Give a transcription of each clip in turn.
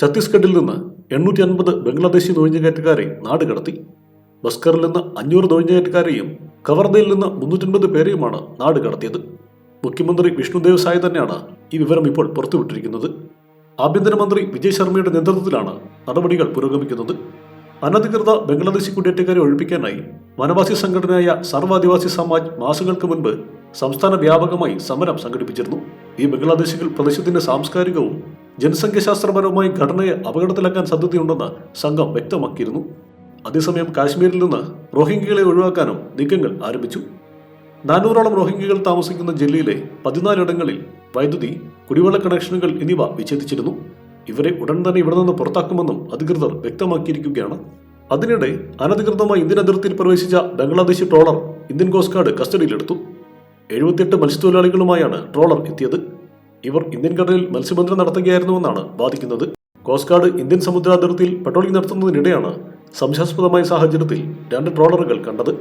ഛത്തീസ്ഗഡിൽ നിന്ന് എണ്ണൂറ്റി അൻപത് ബംഗ്ലാദേശി നുഴഞ്ഞുകയറ്റക്കാരെ നാട് കടത്തി. ബസ്കറിൽ നിന്ന് അഞ്ഞൂറ് നുഴഞ്ഞുകയറ്റക്കാരെയും കവർദയിൽ നിന്ന് മുന്നൂറ്റൻപത് പേരെയുമാണ് നാട് കടത്തിയത്. മുഖ്യമന്ത്രി വിഷ്ണുദേവ് സായി തന്നെയാണ് ഈ വിവരം ഇപ്പോൾ പുറത്തുവിട്ടിരിക്കുന്നത്. ആഭ്യന്തരമന്ത്രി വിജയ് ശർമ്മയുടെ നേതൃത്വത്തിലാണ് നടപടികൾ പുരോഗമിക്കുന്നത്. അനധികൃത ബംഗ്ലാദേശി കുടിയേറ്റക്കാരെ ഒഴിപ്പിക്കാനായി വനവാസി സംഘടനയായ സർവാദിവാസി സമാജ് മാസങ്ങൾക്ക് മുൻപ് സംസ്ഥാന വ്യാപകമായി സമരം സംഘടിപ്പിച്ചിരുന്നു. ഈ ബംഗ്ലാദേശികൾ പ്രദേശത്തിന്റെ സാംസ്കാരികവും ജനസംഖ്യാശാസ്ത്രപരവുമായി ഘടനയെ അപകടത്തിലാക്കാൻ സാധ്യതയുണ്ടെന്ന് സംഘം വ്യക്തമാക്കിയിരുന്നു. അതേസമയം കാശ്മീരിൽ നിന്ന് റോഹിംഗ്യകളെ ഒഴിവാക്കാനും നീക്കങ്ങൾ ആരംഭിച്ചു. നാനൂറോളം റോഹിംഗ്യകൾ താമസിക്കുന്ന ജില്ലയിലെ പതിനാലിടങ്ങളിൽ വൈദ്യുതി കുടിവെള്ള കണക്ഷനുകൾ എന്നിവ വിച്ഛേദിച്ചിരുന്നു. ഇവരെ ഉടൻ തന്നെ ഇവിടെ നിന്ന് പുറത്താക്കുമെന്നും അധികൃതർ വ്യക്തമാക്കിയിരിക്കുകയാണ്. അതിനിടെ അനധികൃതമായി ഇന്ത്യൻ അതിർത്തിയിൽ പ്രവേശിച്ച Bangladeshi trawler Indian coast guard കസ്റ്റഡിയിലെടുത്തു. എഴുപത്തിയെട്ട് മത്സ്യത്തൊഴിലാളികളുമായാണ് ട്രോളർ എത്തിയത്. ഇവർ ഇന്ത്യൻ കടലിൽ മത്സ്യബന്ധനം നടത്തുകയായിരുന്നുവെന്നാണ് വാദിക്കുന്നത്. കോസ്റ്റ് ഗാർഡ് ഇന്ത്യൻ സമുദ്രാതിർത്തിയിൽ പട്രോളിംഗ് നടത്തുന്നതിനിടെയാണ് സംശയാസ്പദമായ സാഹചര്യത്തിൽ രണ്ട് ട്രോളറുകൾ കണ്ടത്.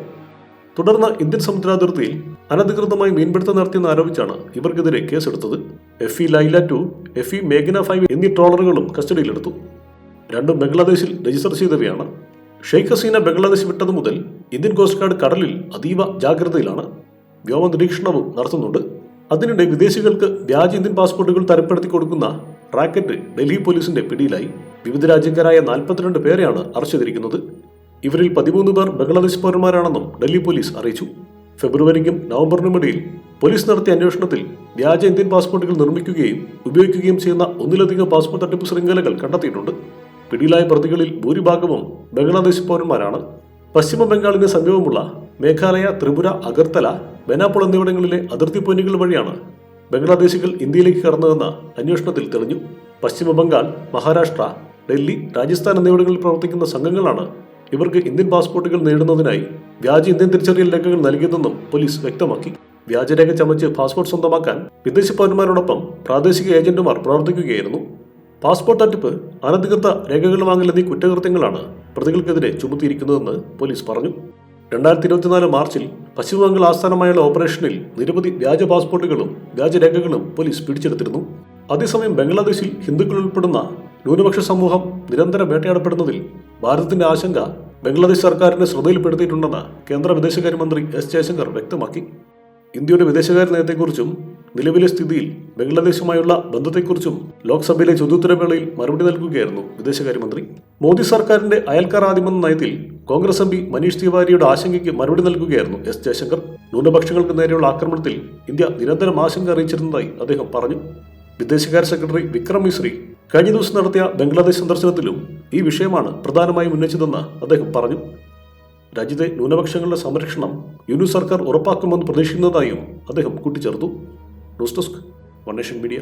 തുടർന്ന് ഇന്ത്യൻ സമുദ്രാതിർത്തിയിൽ അനധികൃതമായി മീൻപിടുത്തം നടത്തിയെന്ന് ആരോപിച്ചാണ് ഇവർക്കെതിരെ കേസെടുത്തത്. F E Laila two F E മേഘന five എന്നീ ട്രോളറുകളും കസ്റ്റഡിയിലെടുത്തു. രണ്ടും ബംഗ്ലാദേശിൽ രജിസ്റ്റർ ചെയ്തവയാണ്. ഷെയ്ഖ് ഹസീന ബംഗ്ലാദേശ് വിട്ടതു മുതൽ ഇന്ത്യൻ കോസ്റ്റ് ഗാർഡ് കടലിൽ അതീവ ജാഗ്രതയിലാണ്. വ്യോമ നിരീക്ഷണവും നടത്തുന്നുണ്ട്. അതിനിടെ വിദേശികൾക്ക് വ്യാജ ഇന്ത്യൻ പാസ്പോർട്ടുകൾ തരപ്പെടുത്തി കൊടുക്കുന്ന റാക്കറ്റ് ഡൽഹി പോലീസിന്റെ പിടിയിലായി. വിവിധ രാജ്യക്കാരായ നാൽപ്പത്തിരണ്ട് പേരെയാണ് അറസ്റ്റ് ചെയ്തിരിക്കുന്നത്. ഇവരിൽ പതിമൂന്ന് പേർ ബംഗ്ലാദേശ് പൗരന്മാരാണെന്നും ഡൽഹി പോലീസ് അറിയിച്ചു. ഫെബ്രുവരിക്കും നവംബറിനും ഇടയിൽ പോലീസ് നടത്തിയ അന്വേഷണത്തിൽ വ്യാജ ഇന്ത്യൻ പാസ്പോർട്ടുകൾ നിർമ്മിക്കുകയും ഉപയോഗിക്കുകയും ചെയ്യുന്ന ഒന്നിലധികം പാസ്പോർട്ട് തട്ടിപ്പ് ശൃംഖലകൾ കണ്ടെത്തിയിട്ടുണ്ട്. പിടിയിലായ പ്രതികളിൽ ഭൂരിഭാഗവും ബംഗ്ലാദേശ് പൗരന്മാരാണ്. പശ്ചിമ ബംഗാളിന് സമീപമുള്ള മേഘാലയ ത്രിപുര അഗർത്തല ബെനാപ്പോൾ എന്നിവിടങ്ങളിലെ അതിർത്തി പോയിന്റുകൾ വഴിയാണ് ബംഗ്ലാദേശികൾ ഇന്ത്യയിലേക്ക് കടന്നതെന്ന് അന്വേഷണത്തിൽ തെളിഞ്ഞു. പശ്ചിമ ബംഗാൾ മഹാരാഷ്ട്ര ഡൽഹി രാജസ്ഥാൻ എന്നിവിടങ്ങളിൽ പ്രവർത്തിക്കുന്ന സംഘങ്ങളാണ് ഇവർക്ക് ഇന്ത്യൻ പാസ്പോർട്ടുകൾ നേടുന്നതിനായി വ്യാജ ഇന്ത്യൻ തിരിച്ചറിയൽ രേഖകൾ നൽകിയതെന്നും പോലീസ് വ്യക്തമാക്കി. വ്യാജരേഖ ചമച്ച് പാസ്പോർട്ട് സ്വന്തമാക്കാൻ വിദേശ പൗരന്മാരോടൊപ്പം പ്രാദേശിക ഏജന്റുമാർ പ്രവർത്തിക്കുകയായിരുന്നു. പാസ്പോർട്ട് തട്ടിപ്പ് അനധികൃത രേഖകൾ വാങ്ങൽ എന്നീ കുറ്റകൃത്യങ്ങളാണ് പ്രതികൾക്കെതിരെ ചുമത്തിയിരിക്കുന്നതെന്ന് പോലീസ് പറഞ്ഞു. രണ്ടായിരത്തി ഇരുപത്തിനാല് മാർച്ചിൽ പശ്ചിമബംഗാൾ ആസ്ഥാനമായുള്ള ഓപ്പറേഷനിൽ നിരവധി വ്യാജ പാസ്പോർട്ടുകളും വ്യാജരേഖകളും പോലീസ് പിടിച്ചെടുത്തിരുന്നു. അതേസമയം ബംഗ്ലാദേശിൽ ഹിന്ദുക്കൾ ഉൾപ്പെടുന്ന ന്യൂനപക്ഷ സമൂഹം നിരന്തരം വേട്ടയാടപ്പെടുന്നതിൽ ഭാരതത്തിന്റെ ആശങ്ക ബംഗ്ലാദേശ് സർക്കാരിനെ ശ്രദ്ധയിൽപ്പെടുത്തിയിട്ടുണ്ടെന്ന് കേന്ദ്ര വിദേശകാര്യമന്ത്രി എസ് ജയശങ്കർ വ്യക്തമാക്കി. ഇന്ത്യയുടെ വിദേശകാര്യ നയത്തെക്കുറിച്ചും നിലവിലെ സ്ഥിതിയിൽ ബംഗ്ലാദേശുമായുള്ള ബന്ധത്തെക്കുറിച്ചും ലോക്സഭയിലെ ചോദ്യോത്തരവേളയിൽ മറുപടി നൽകുകയായിരുന്നു വിദേശകാര്യമന്ത്രി. മോദി സർക്കാരിന്റെ അയൽക്കാർ ആദ്യമെന്ന നയത്തിൽ കോൺഗ്രസ് എം പി മനീഷ് തിവാരിയുടെ ആശങ്കയ്ക്ക് മറുപടി നൽകുകയായിരുന്നു എസ് ജയശങ്കർ. ന്യൂനപക്ഷങ്ങൾക്ക് നേരെയുള്ള ആക്രമണത്തിൽ ഇന്ത്യ നിരന്തരം ആശങ്ക അറിയിച്ചിരുന്നതായി അദ്ദേഹം പറഞ്ഞു. വിദേശകാര്യ സെക്രട്ടറി വിക്രം മിശ്രി കഴിഞ്ഞ ദിവസം നടത്തിയ ബംഗ്ലാദേശ് സന്ദർശനത്തിലും ഈ വിഷയമാണ് പ്രധാനമായും ഉന്നയിച്ചതെന്ന് അദ്ദേഹം പറഞ്ഞു. രാജ്യത്തെ ന്യൂനപക്ഷങ്ങളുടെ സംരക്ഷണം യുനു സർക്കാർ ഉറപ്പാക്കുമെന്ന് പ്രതീക്ഷിക്കുന്നതായും അദ്ദേഹം കൂട്ടിച്ചേർത്തു. News desk one media.